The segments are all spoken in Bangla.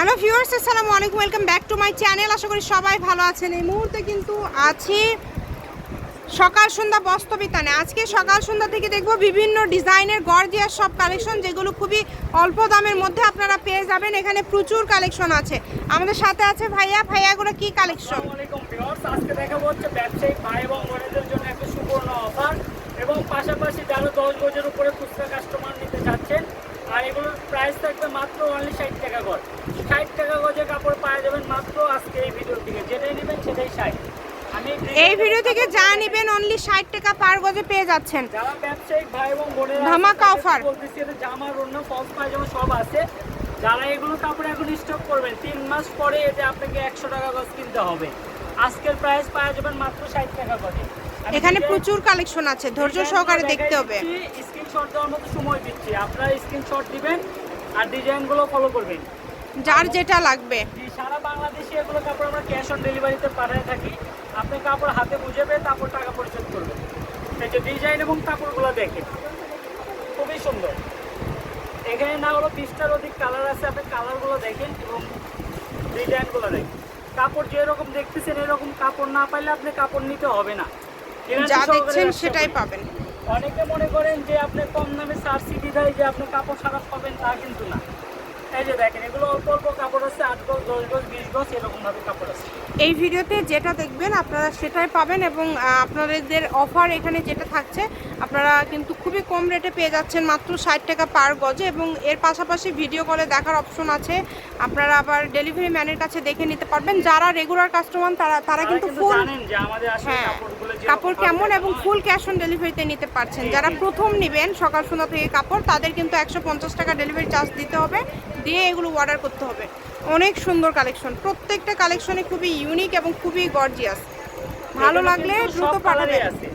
হ্যালো ভিউয়ার্স, আসসালামু আলাইকুম, welcome back to my channel. আশা করি সবাই ভালো আছেন। এই মুহূর্তে কিন্তু আছি সকাল সন্ধ্যা বস্তবিতানে আজকে সকাল সন্ধ্যা থেকে দেখব বিভিন্ন ডিজাইনের গর্জিয়াস সব কালেকশন, যেগুলো খুবই অল্প দামের মধ্যে আপনারা পেয়ে যাবেন। এখানে প্রচুর কালেকশন আছে। আমাদের সাথে আছে ভাইয়া। ভাইয়াগুলো কি কালেকশন? আজকে দেখাবো হচ্ছে ব্যবসায়িক ভাই এবং বোনেদের জন্য একটা সুবর্ণ অফার। এবং পাশাপাশি যারা দশ গজের উপরে খুচরা কাস্টমার নিতে চাচ্ছেন প্রাইস থাকবে মাত্র অনলি ষাট টাকা গজ। ষাট টাকা গজে কাপড় পাওয়া যাবেন মাত্র আজকে এই ভিডিও থেকে। যেটাই নেবেন সেটাই ষাট। এই ভিডিও থেকে যা নেবেন অনলি ষাট টাকা পার গজে পেয়ে যাচ্ছেন। যারা ব্যবসায়িক ভাই এবং বোনেরা ধামাকা। বলতেছি এটা জামা অন্য ফলস পায়জামা সব আছে। যারা এগুলো কাপড় এখন স্টক করবেন তিন মাস পরে এতে আপনাকে একশো টাকা গজ কিনতে হবে। আজকের প্রাইস পাওয়া যাবেন মাত্র ষাট টাকা গজে। এখানে প্রচুর কালেকশন আছে ধৈর্য সহকারে দেখতে হবে। স্ক্রিনশট দেওয়ার মতো সময় দিচ্ছি। আপনারা স্ক্রিনশট দিবেন আর ডিজাইনগুলো ফলো করবেন। যার যেটা লাগবে। সারা বাংলাদেশে এগুলো কাপড় আমরা ক্যাশ অন ডেলিভারিতে পাঠিয়ে থাকি। আপনি কাপড় হাতে বুঝেবে তারপর টাকা পরিশোধ করবেন। এই যে ডিজাইন এবং কাপড়গুলো দেখেন খুবই সুন্দর। এখানে না হলো বিশটার অধিক কালার আছে আপনি কালারগুলো দেখেন এবং ডিজাইনগুলো দেখেন। কাপড় যেরকম দেখতেছেন এরকম কাপড় না পাইলে আপনি কাপড় নিতে হবে না। যা দেখছেন সেটাই পাবেন। অনেকে মনে করেন যে আপনি কম দামে সাবসিডি দেয় যে আপনি কাপড় সারাপ পাবেন, তা কিন্তু না। এই যে দেখেন, এগুলো অল্প অল্প কাপড় আছে, আট গজ, দশ গজ, বিশ গজ, এরকমভাবে কাপড় আছে। এই ভিডিওতে যেটা দেখবেন আপনারা সেটাই পাবেন এবং আপনাদের অফার এখানে যেটা থাকছে আপনারা কিন্তু খুবই কম রেটে পেয়ে যাচ্ছেন মাত্র ষাট টাকা পার গজে এবং এর পাশাপাশি ভিডিও কলে দেখার অপশন আছে। আপনারা আবার ডেলিভারি ম্যানের কাছে দেখে নিতে পারবেন। যারা রেগুলার কাস্টমার তারা তারা কিন্তু ফুল হ্যাঁ কাপড় কেমন এবং ফুল ক্যাশ অন ডেলিভারিতে নিতে পারছেন। যারা প্রথম নেবেন সকাল সন্ধ্যা থেকে কাপড় তাদের কিন্তু একশো পঞ্চাশ টাকা ডেলিভারি চার্জ দিতে হবে। দিয়ে এগুলো অর্ডার করতে হবে। অনেক সুন্দর কালেকশন। প্রত্যেকটা কালেকশনে খুবই ইউনিক এবং খুবই গর্জিয়াস ভালো লাগলে দ্রুত পাঠাবেন। আছে।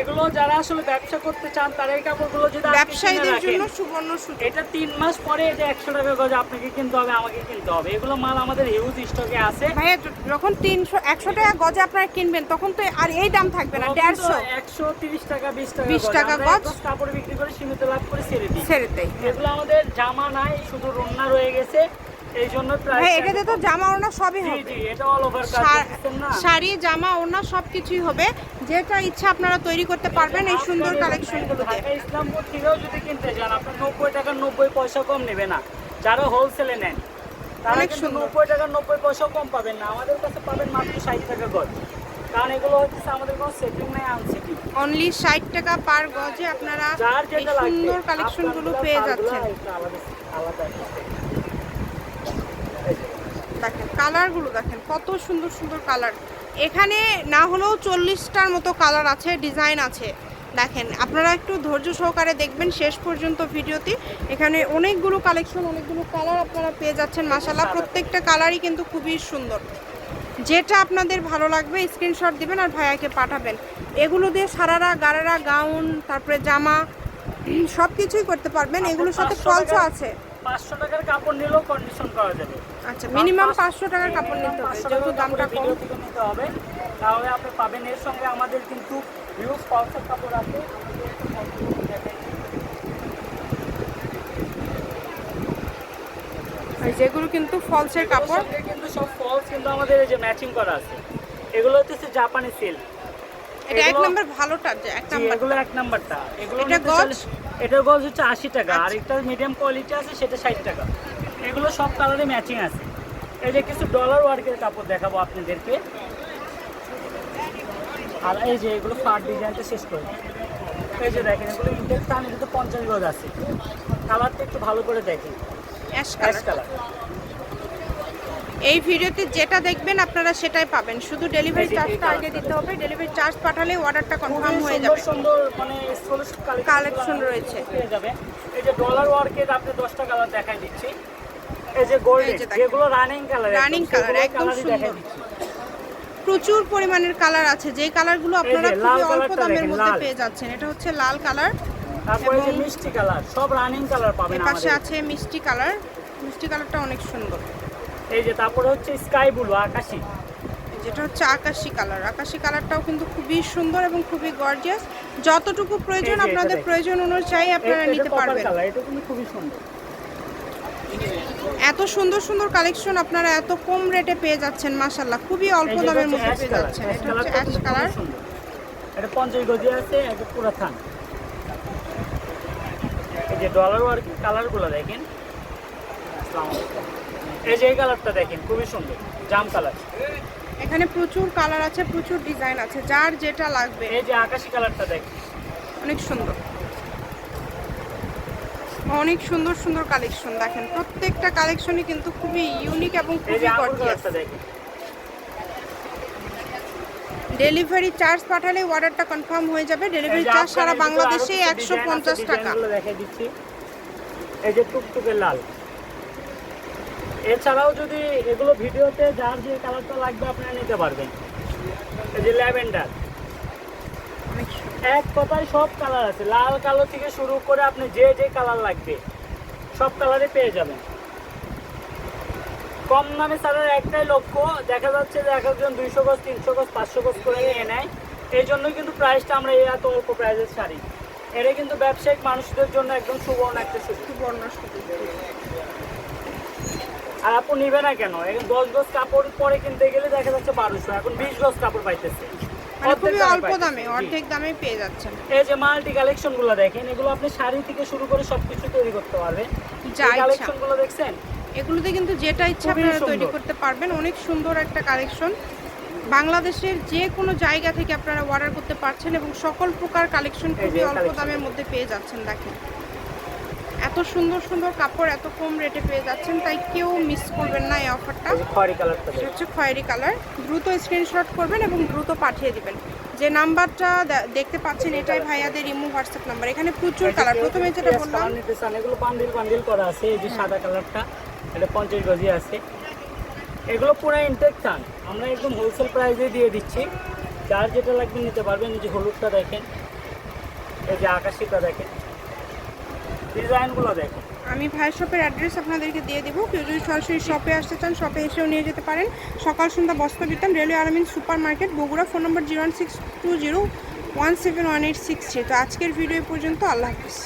এগুলো যারা আসলে ব্যবসা করতে চান তারা এই কাপড়গুলো যদি ব্যবসায়ীদের জন্য সুবর্ণ সুযোগ। এটা তিন মাস পরে এটা একশো টাকা গজ আপনাকে কিনতে হবে আমাকে কিনতে হবে। এগুলো মাল আমাদের হিউজ স্টকে আছে। ভাইয়া যখন তিনশো একশো টাকা গজে আপনারা কিনবেন তখন তো আর এই দাম থাকবে না দেড়শো। একশো তিরিশ টাকা বিশ টাকা 20 গজ। টাকা গজ। কাপড় বিক্রি করে সীমিত লাভ করে ছেড়ে দিই। ছেড়ে দেয় এগুলো আমাদের জামা নাই শুধু রন্না রয়ে গেছে। এই জন্য এটাতে তো জামা ওড়না সবই জি হবে। জি এটা অল ওভার শাড়ি জামা ওড়না সব কিছুই হবে। যেটা ইচ্ছা আপনারা তৈরি করতে পারবেন এই সুন্দর কালেকশনগুলো ঢাকা ইসলামপুর থেকেও যদি কিনতে যান আপনার নব্বই টাকা নব্বই পয়সা কম নেবে না। যারা হোলসেলে নেন তারা কিন্তু। নব্বই টাকা নব্বই কম পাবেন না। আমাদের কাছে পাবেন মাত্র ষাট টাকা গজ। কারণ এগুলো হচ্ছে আমাদের কোনো সেটিং নাই আনসেটিং অনলি ষাট টাকা পার গজে আপনারা সুন্দর কালেকশনগুলো পেয়ে যাচ্ছেন। আলাদা। কালারগুলো দেখেন কত সুন্দর সুন্দর কালার। এখানে না হলেও চল্লিশটার মতো কালার আছে ডিজাইন আছে। দেখেন আপনারা একটু ধৈর্য সহকারে দেখবেন শেষ পর্যন্ত ভিডিওতে এখানে অনেকগুলো কালেকশন অনেকগুলো কালার আপনারা পেয়ে যাচ্ছেন মাসাল্লাহ প্রত্যেকটা কালারই কিন্তু খুবই সুন্দর। যেটা আপনাদের ভালো লাগবে স্ক্রিনশট দিবেন আর ভাইয়াকে পাঠাবেন। এগুলো দিয়ে সারারা গারারা গাউন তারপরে জামা সব কিছুই করতে পারবেন। এগুলোর সাথে ফলসও আছে। পাঁচশো টাকার কাপড় নিলেও কন্ডিশন করা যাবে। আচ্ছা মিনিমাম পাঁচ- পাঁচশো টাকার কাপড় নিতে হবে যেহেতু দামটা কম। থেকে নিতে হবে। তাহলে আপনি পাবেন এর সঙ্গে আমাদের কিন্তু হিউজ ফলসের কাপড় আছে। আর যেগুলো কিন্তু ফলসের কাপড়। কিন্তু সব ফলস কিন্তু আমাদের এই যে ম্যাচিং করা আছে। এগুলো হচ্ছে জাপানি সিল্ক এটা এক নম্বর ভালোটা যে এক নাম্বার এগুলো এক নাম্বারটা এগুলো এটা গজ? এটার গজ হচ্ছে আশি টাকা আর আচ্ছা। একটা মিডিয়াম কোয়ালিটি আছে সেটা ষাট টাকা। এগুলো সব কালারে ম্যাচিং আছে। এই যে কিছু ডলার ওয়ার্কের কাপড় দেখাবো আপনাদেরকে। আর এই যে এগুলো ফার্ট ডিজাইনটা শেষ করে। এই যে দেখেন এগুলো ইন্টেক টান এগুলো পঞ্চাশ গজ আছে। কালারটা একটু ভালো করে দেখেন। অ্যাশ কালার এই ভিডিওতে যেটা দেখবেন আপনারা সেটাই পাবেন। শুধু ডেলিভারি যে চার্জটা আগে দিতে হবে। ডেলিভারি চার্জ পাঠালে অর্ডারটা কনফার্ম হয়ে যাবে। সুন্দর মানে Collection রয়েছে। এই যে ডলার ওয়ার্কের আপনি দশটা কালার দেখাই দিচ্ছি। এই যে গোল্ডেন যে। যেগুলো রানিং কালার Running colour, একদম সুন্দর। প্রচুর পরিমাণের কালার আছে। যেই কালারগুলো আপনারা খুবই অল্প দামের মধ্যে পেয়ে যাচ্ছেন। এটা হচ্ছে লাল কালার তারপরে যে মিষ্টি কালার সব রানিং কালার পাবেন পাশে আছে মিষ্টি কালার মিষ্টি কালারটা অনেক সুন্দর। এই যে তারপরে হচ্ছে স্কাই ব্লু আকাশি। যেটা হচ্ছে আকাশি কালার আকাশি কালারটাও কিন্তু খুবই সুন্দর এবং খুবই গর্জিয়াস যতটুকু প্রয়োজন আপনাদের প্রয়োজন অনুযায়ী আপনারা নিতে পারবেন। এটা কিন্তু খুবই সুন্দর। এত সুন্দর সুন্দর কালেকশন আপনারা এত কম রেটে পেয়ে যাচ্ছেন মাশাল্লাহ খুবই অল্প দামের মধ্যে পেয়ে যাচ্ছেন। এটা হচ্ছে অ্যাশ কালার এটা পঞ্চাশ গজি আছে এটা পুরো থান এই যে ডলার ওয়ার্ক কালারগুলো দেখেন। এই যে এই কালারটা দেখেন খুবই সুন্দর। জাম কালার। এখানে প্রচুর কালার আছে প্রচুর ডিজাইন আছে যার যেটা লাগবে। এই যে আকাশি কালারটা দেখেন। অনেক সুন্দর। অনেক সুন্দর সুন্দর কালেকশন দেখেন। প্রত্যেকটা কালেকশনই কিন্তু খুবই ইউনিক এবং খুবই গর্জিয়াস দেখেন। ডেলিভারি চার্জ পাঠালে অর্ডারটা কনফার্ম হয়ে যাবে। ডেলিভারি চার্জ সারা বাংলাদেশে একশো পঞ্চাশ টাকা। এই যে টুকটুকে লাল। এছাড়াও যদি এগুলো ভিডিওতে যার যে কালারটা লাগবে আপনারা নিতে পারবেন। এই যে ল্যাভেন্ডার। এক কথায় সব কালার আছে। লাল, কালো থেকে শুরু করে আপনি যে যে কালার লাগবে, সব কালারে পেয়ে যাবেন। কম দামে ছাড়ার একটাই লক্ষ্য, দেখা যাচ্ছে যে এক একজন দুইশো গজ, তিনশো গজ, পাঁচশো গজ করে নিয়ে নেয়। এই জন্যই কিন্তু প্রাইসটা আমরা এই এত অল্প প্রাইসে ছাড়ি এটা কিন্তু ব্যবসায়িক মানুষদের জন্য একদম সুবর্ণ একটা সুবর্ণ সুযোগ। আর আপু নিবে না কেন? এখন দশ গজ কাপড় পরে কিনতে গেলে দেখা যাচ্ছে বারোশো এখন বিশ গজ কাপড় পাইতেছে। মানে খুবই অল্প দামে অর্ধেক দামে পেয়ে যাচ্ছেন। এই যে মাল্টি কালেকশনগুলো দেখেন এগুলো আপনি শাড়ি থেকে শুরু করে সবকিছু তৈরি করতে পারবেন। কালেকশনগুলো দেখছেন? এগুলোতে কিন্তু যেটা ইচ্ছা আপনারা তৈরি করতে পারবেন অনেক সুন্দর একটা কালেকশন বাংলাদেশের যে কোনো জায়গা থেকে আপনারা অর্ডার করতে পারছেন এবং সকল প্রকার কালেকশন খুবই অল্প দামের মধ্যে পেয়ে যাচ্ছেন দেখেন। এত সুন্দর সুন্দর কাপড় এত কম রেটে পেয়ে যাচ্ছেন তাই কেউ মিস করবেন না এই অফারটা খয়েরি কালারটা এটা হচ্ছে খয়েরি কালার দ্রুত স্ক্রিনশট করবেন এবং দ্রুত পাঠিয়ে দিবেন। যে নাম্বারটা দেখতে পাচ্ছেন এটাই ভাইয়াদের ইমো হোয়াটসঅ্যাপ নাম্বার। এখানে প্রচুর কালার প্রথমে যেটা বললাম কালার এগুলো বান্ডিল বান্ডিল করা আছে। এই যে সাদা কালারটা এটা পঞ্চাশ গজি আছে। এগুলো পুরো ইনটেক চান। আমরা একদম হোলসেল প্রাইসে দিয়ে দিচ্ছি। যার যেটা লাগবে নিতে পারবেন। এই যে হলুদটা দেখেন। এই যে আকাশিটা দেখেন। ডিজাইনগুলো দেখো। আমি ভাই শপের অ্যাড্রেস আপনাদেরকে দিয়ে দেবো। কেউ যদি সরাসরি শপে আসতে চান শপে এসেও নিয়ে যেতে পারেন। সকাল সন্ধ্যা Bastra Bitan railway আরামিন super market Bogura, phone number zero one six two zero one seven one eight six three তো আজকের ভিডিও পর্যন্ত, আল্লাহ হাফিজ।